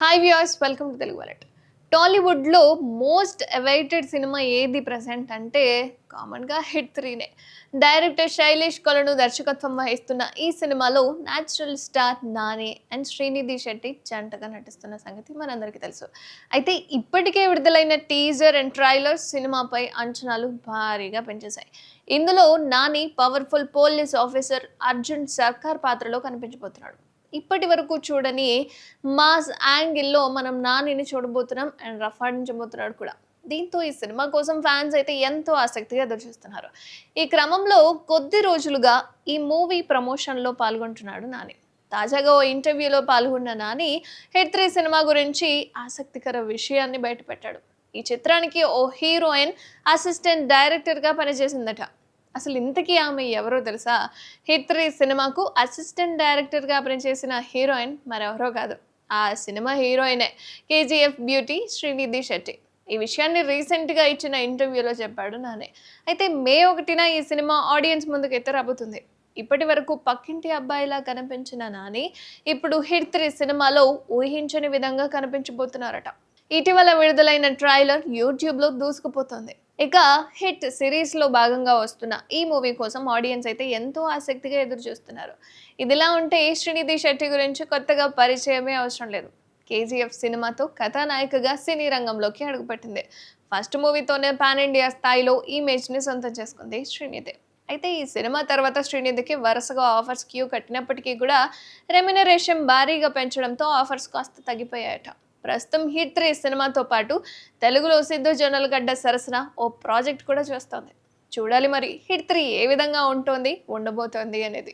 Hi viewers welcome to Telugu wallet టాలీవుడ్లో most awaited cinema ఏది present అంటే కామన్గా హిట్ త్రీనే డైరెక్టర్ శైలేష్ కొలను దర్శకత్వం వహిస్తున్న ఈ సినిమాలో natural star Nani and Srinidhi Shetty జంటగా నటిస్తున్న సంగతి మనందరికీ తెలుసు. అయితే ఇప్పటికే విడుదలైన టీజర్ అండ్ ట్రైలర్ సినిమాపై అంచనాలు భారీగా పెంచేశాయి. ఇందులో Nani powerful police officer Arjun Sarkar పాత్రలో కనిపించబోతున్నాడు. ఇప్పటి వరకు చూడని మాస్ యాంగిల్లో మనం నానిని చూడబోతున్నాం అండ్ రఫాడించబోతున్నాడు కూడా. దీంతో ఈ సినిమా కోసం ఫ్యాన్స్ అయితే ఎంతో ఆసక్తిగా ఎదురుచూస్తున్నారు. ఈ క్రమంలో కొద్ది రోజులుగా ఈ మూవీ ప్రమోషన్లో పాల్గొంటున్నాడు నాని. తాజాగా ఓ ఇంటర్వ్యూలో పాల్గొన్న నాని హెడ్ త్రీ సినిమా గురించి ఆసక్తికర విషయాన్ని బయటపెట్టాడు. ఈ చిత్రానికి ఓ హీరోయిన్ అసిస్టెంట్ డైరెక్టర్గా పనిచేసిందట. అసలు ఇంతకీ ఆమె ఎవరో తెలుసా? హిట్ త్రీ సినిమాకు అసిస్టెంట్ డైరెక్టర్గా పనిచేసిన హీరోయిన్ మరెవరో కాదు. ఆ సినిమా హీరోయినే కేజీఎఫ్ బ్యూటీ శ్రీనిధి శెట్టి. ఈ విషయాన్ని రీసెంట్గా ఇచ్చిన ఇంటర్వ్యూలో చెప్పాడు నానే. అయితే మే ఒకటిన ఈ సినిమా ఆడియన్స్ ముందుకు రాబోతుంది ఇప్పటి వరకు పక్కింటి అబ్బాయిలా కనిపించిన నాని ఇప్పుడు హిట్ త్రీ సినిమాలో ఊహించని విధంగా కనిపించబోతున్నారట. ఇటీవల విడుదలైన ట్రైలర్ యూట్యూబ్లో దూసుకుపోతుంది. ఇక హిట్ సిరీస్లో భాగంగా వస్తున్న ఈ మూవీ కోసం ఆడియన్స్ అయితే ఎంతో ఆసక్తిగా ఎదురు చూస్తున్నారు ఇదిలా ఉంటే శ్రీనిధి శెట్టి గురించి కొత్తగా పరిచయమే అవసరం లేదు. కేజీఎఫ్ సినిమాతో కథానాయికగా సినీ రంగంలోకి అడుగుపెట్టింది. ఫస్ట్ మూవీతోనే పాన్ ఇండియా స్థాయిలో ఇమేజ్ని సొంతం చేసుకుంది శ్రీనిధి. అయితే ఈ సినిమా తర్వాత శ్రీనిధికి వరుసగా ఆఫర్స్ క్యూ కట్టినప్పటికీ కూడా రెమ్యునరేషన్ భారీగా పెంచడంతో ఆఫర్స్ కాస్త తగ్గిపోయాయట. ప్రస్తుతం హిట్ త్రీ సినిమాతో పాటు తెలుగులో సిద్ధు జొన్నలగడ్డ సరసన ఓ ప్రాజెక్ట్ కూడా చేస్తోంది. చూడాలి మరి హిట్ త్రీ ఏ విధంగా ఉంటుంది ఉండబోతోంది అనేది.